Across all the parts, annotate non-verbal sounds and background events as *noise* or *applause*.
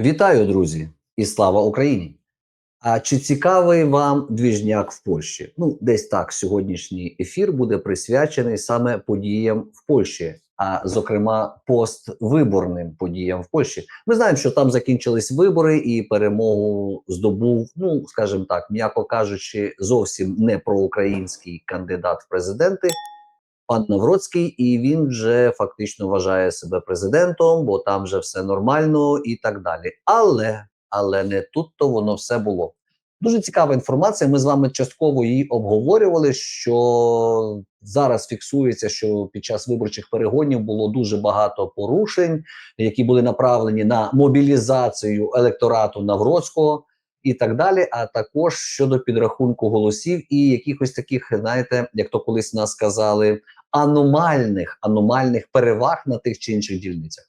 Вітаю, друзі, і слава Україні! А чи цікавий вам двіжняк в Польщі? Ну, десь так сьогоднішній ефір буде присвячений саме подіям в Польщі, а зокрема поствиборним подіям в Польщі. Ми знаємо, що там закінчились вибори, і перемогу здобув, ну скажімо так, м'яко кажучи, зовсім не проукраїнський кандидат в президенти. Пан Навроцький, і він вже фактично вважає себе президентом, бо там вже все нормально і так далі. Але але не тут то воно все було. Дуже цікава інформація. Ми з вами частково її обговорювали. Що зараз фіксується, що під час виборчих перегонів було дуже багато порушень, які були направлені на мобілізацію електорату Навроцького. І так далі, а також щодо підрахунку голосів і якихось таких, знаєте, як то колись нас сказали, аномальних аномальних переваг на тих чи інших дільницях.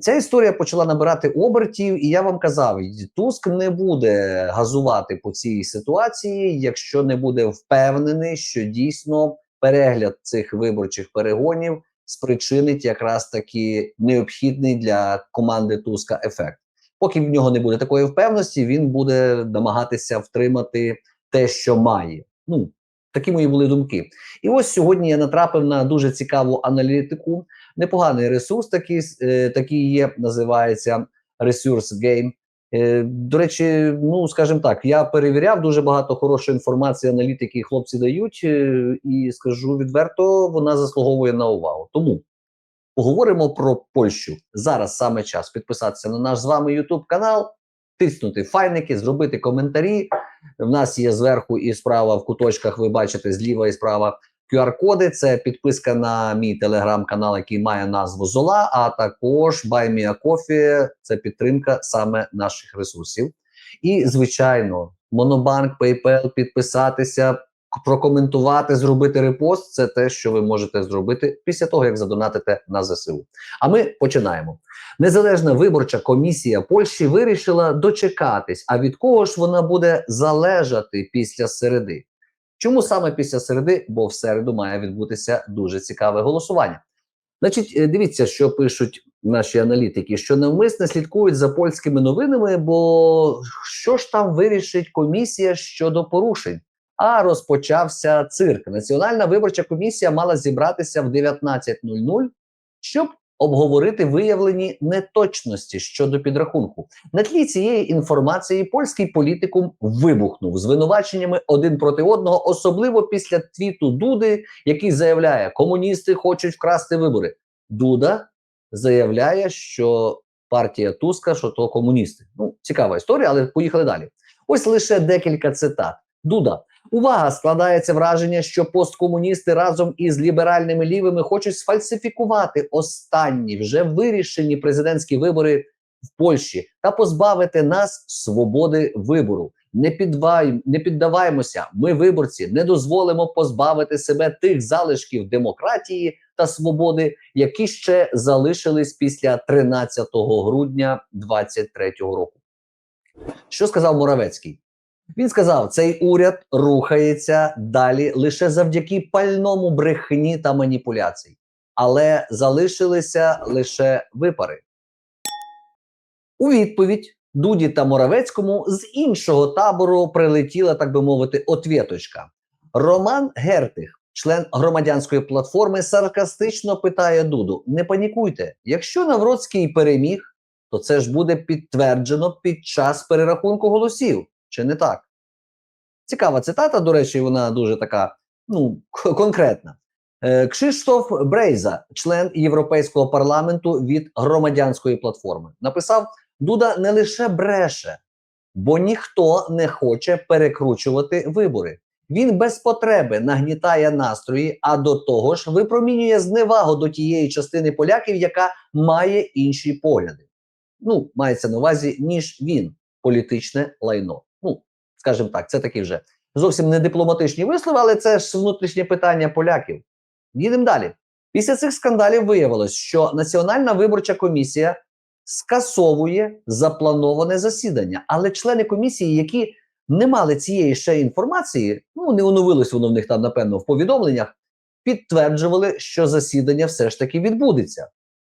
Ця історія почала набирати обертів, і я вам казав, Туск не буде газувати по цій ситуації, якщо не буде впевнений, що дійсно перегляд цих виборчих перегонів спричинить якраз таки необхідний для команди Туска ефект. Поки в нього не буде такої впевненості, він буде намагатися втримати те, що має. Ну такі мої були думки. І ось сьогодні я натрапив на дуже цікаву аналітику. Непоганий ресурс, такий е, такий є, називається Resource Game. Е, до речі, ну скажімо так, я перевіряв дуже багато хорошої інформації, аналітики хлопці дають, е, і скажу відверто, вона заслуговує на увагу. Тому поговоримо про Польщу. Зараз саме час підписатися на наш з вами YouTube канал, тиснути файники, зробити коментарі. В нас є зверху і справа в куточках. Ви бачите зліва і справа QR-коди. Це підписка на мій телеграм-канал, який має назву Зола. А також Coffee – це підтримка саме наших ресурсів. І звичайно, Монобанк, PayPal, підписатися, прокоментувати, зробити репост це те, що ви можете зробити після того, як задонатите на ЗСУ. А ми починаємо. Незалежна виборча комісія Польщі вирішила дочекатись. А від кого ж вона буде залежати після середи? Чому саме після середи? Бо в середу має відбутися дуже цікаве голосування. Значить, е, дивіться, що пишуть наші аналітики, що навмисне слідкують за польськими новинами, бо що ж там вирішить комісія щодо порушень? А розпочався цирк. Національна виборча комісія мала зібратися в 19.00, щоб обговорити виявлені неточності щодо підрахунку. На тлі цієї інформації польський політикум вибухнув звинуваченнями один проти одного, особливо після твіту Дуди, який заявляє, комуністи хочуть вкрасти вибори. Дуда заявляє, що партія Туска, що то комуністи. Ну, цікава історія, але поїхали далі. Ось лише декілька цитат. Дуда. Увага складається враження, що посткомуністи разом із ліберальними лівими хочуть сфальсифікувати останні вже вирішені президентські вибори в Польщі та позбавити нас свободи вибору. Не підвай, не піддаваємося. Ми, виборці, не дозволимо позбавити себе тих залишків демократії та свободи, які ще залишились після 13 грудня 2023 року. Що сказав Моравецький? Він сказав: цей уряд рухається далі лише завдяки пальному брехні та маніпуляцій, але залишилися лише випари. У відповідь Дуді та Моравецькому з іншого табору прилетіла, так би мовити, отвєточка. Роман Гертих, член громадянської платформи, саркастично питає Дуду: не панікуйте, якщо Навроцький переміг, то це ж буде підтверджено під час перерахунку голосів. Чи не так? Цікава цитата, до речі, вона дуже така ну, конкретна. Е, Кшиштоф Брейза, член Європейського парламенту від громадянської платформи, написав: Дуда не лише бреше, бо ніхто не хоче перекручувати вибори. Він без потреби нагнітає настрої, а до того ж випромінює зневагу до тієї частини поляків, яка має інші погляди. Ну, мається на увазі, ніж він, політичне лайно. Скажімо так, це такі вже зовсім не дипломатичні вислови, але це ж внутрішнє питання поляків. Їдемо далі. Після цих скандалів виявилось, що Національна виборча комісія скасовує заплановане засідання, але члени комісії, які не мали цієї ще інформації, ну не оновилось воно в них там, напевно, в повідомленнях, підтверджували, що засідання все ж таки відбудеться.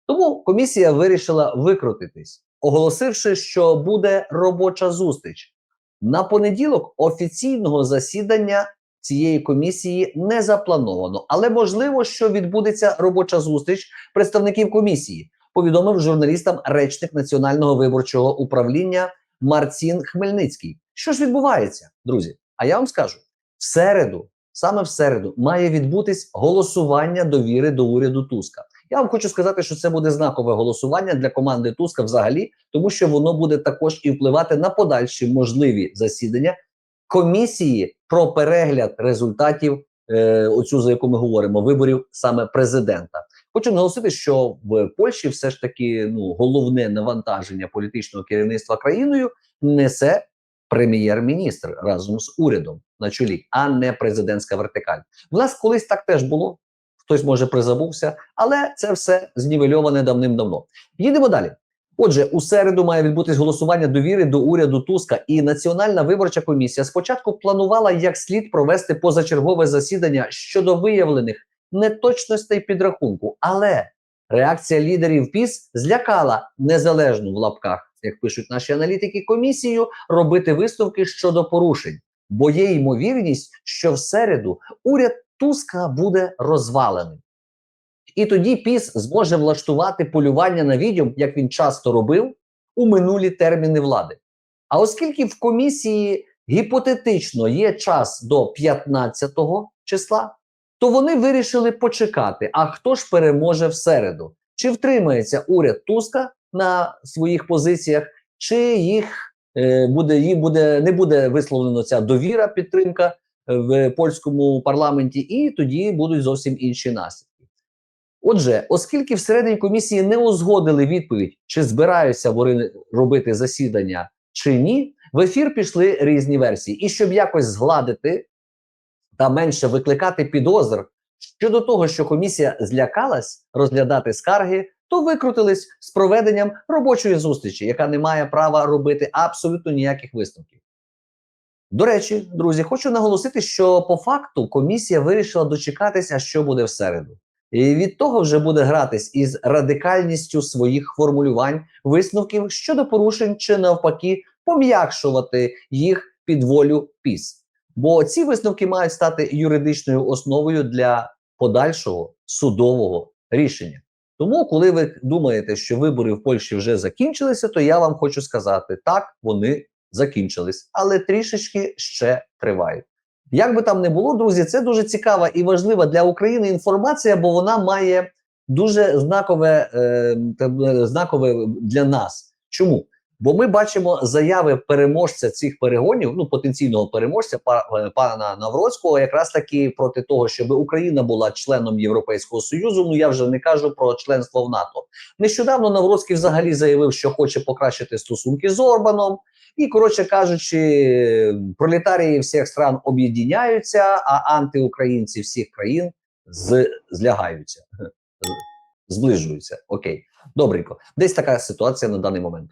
Тому комісія вирішила викрутитись. оголосивши, що буде робоча зустріч. На понеділок офіційного засідання цієї комісії не заплановано, але можливо, що відбудеться робоча зустріч представників комісії, повідомив журналістам речник Національного виборчого управління Марцін Хмельницький. Що ж відбувається, друзі? А я вам скажу: в середу, саме в середу, має відбутись голосування довіри до уряду Туска. Я вам хочу сказати, що це буде знакове голосування для команди Туска взагалі, тому що воно буде також і впливати на подальші можливі засідання комісії про перегляд результатів, е, оцю за яку ми говоримо, виборів саме президента. Хочу наголосити, що в Польщі все ж таки ну головне навантаження політичного керівництва країною несе прем'єр-міністр разом з урядом на чолі, а не президентська вертикаль. У нас колись так теж було. Хтось може призабувся, але це все знівельоване давним-давно. Їдемо далі. Отже, у середу має відбутись голосування довіри до уряду Туска, і Національна виборча комісія спочатку планувала як слід провести позачергове засідання щодо виявлених неточностей підрахунку. Але реакція лідерів ПІС злякала незалежну в лапках, як пишуть наші аналітики, комісію робити висновки щодо порушень, бо є ймовірність, що в середу уряд Туска буде розвалений. І тоді ПІС зможе влаштувати полювання на відьом, як він часто робив у минулі терміни влади. А оскільки в комісії гіпотетично є час до 15 числа, то вони вирішили почекати. А хто ж переможе в середу? Чи втримається уряд Туска на своїх позиціях, чи їх е, буде, їм буде не буде висловлено ця довіра, підтримка в польському парламенті, і тоді будуть зовсім інші наслідки. Отже, оскільки всередині комісії не узгодили відповідь, чи збираються вони робити засідання чи ні, в ефір пішли різні версії. І щоб якось згладити та менше викликати підозр щодо того, що комісія злякалась розглядати скарги, то викрутились з проведенням робочої зустрічі, яка не має права робити абсолютно ніяких висновків. До речі, друзі, хочу наголосити, що по факту комісія вирішила дочекатися, що буде в середу. І від того вже буде гратись із радикальністю своїх формулювань, висновків щодо порушень чи навпаки пом'якшувати їх під волю ПІС. Бо ці висновки мають стати юридичною основою для подальшого судового рішення. Тому, коли ви думаєте, що вибори в Польщі вже закінчилися, то я вам хочу сказати, так вони закінчились, але трішечки ще тривають. Як би там не було, друзі, це дуже цікава і важлива для України інформація, бо вона має дуже знакове, е, та- знакове для нас. Чому? Бо ми бачимо заяви переможця цих перегонів, ну потенційного переможця е, пана Навроцького, якраз таки проти того, щоб Україна була членом Європейського союзу. Ну я вже не кажу про членство в НАТО. Нещодавно Навроцький взагалі заявив, що хоче покращити стосунки з Орбаном. І, коротше кажучи, пролетарії всіх стран об'єднаються, а антиукраїнці всіх країн злягаються, *laughs* зближуються. Окей, добренько. Десь така ситуація на даний момент.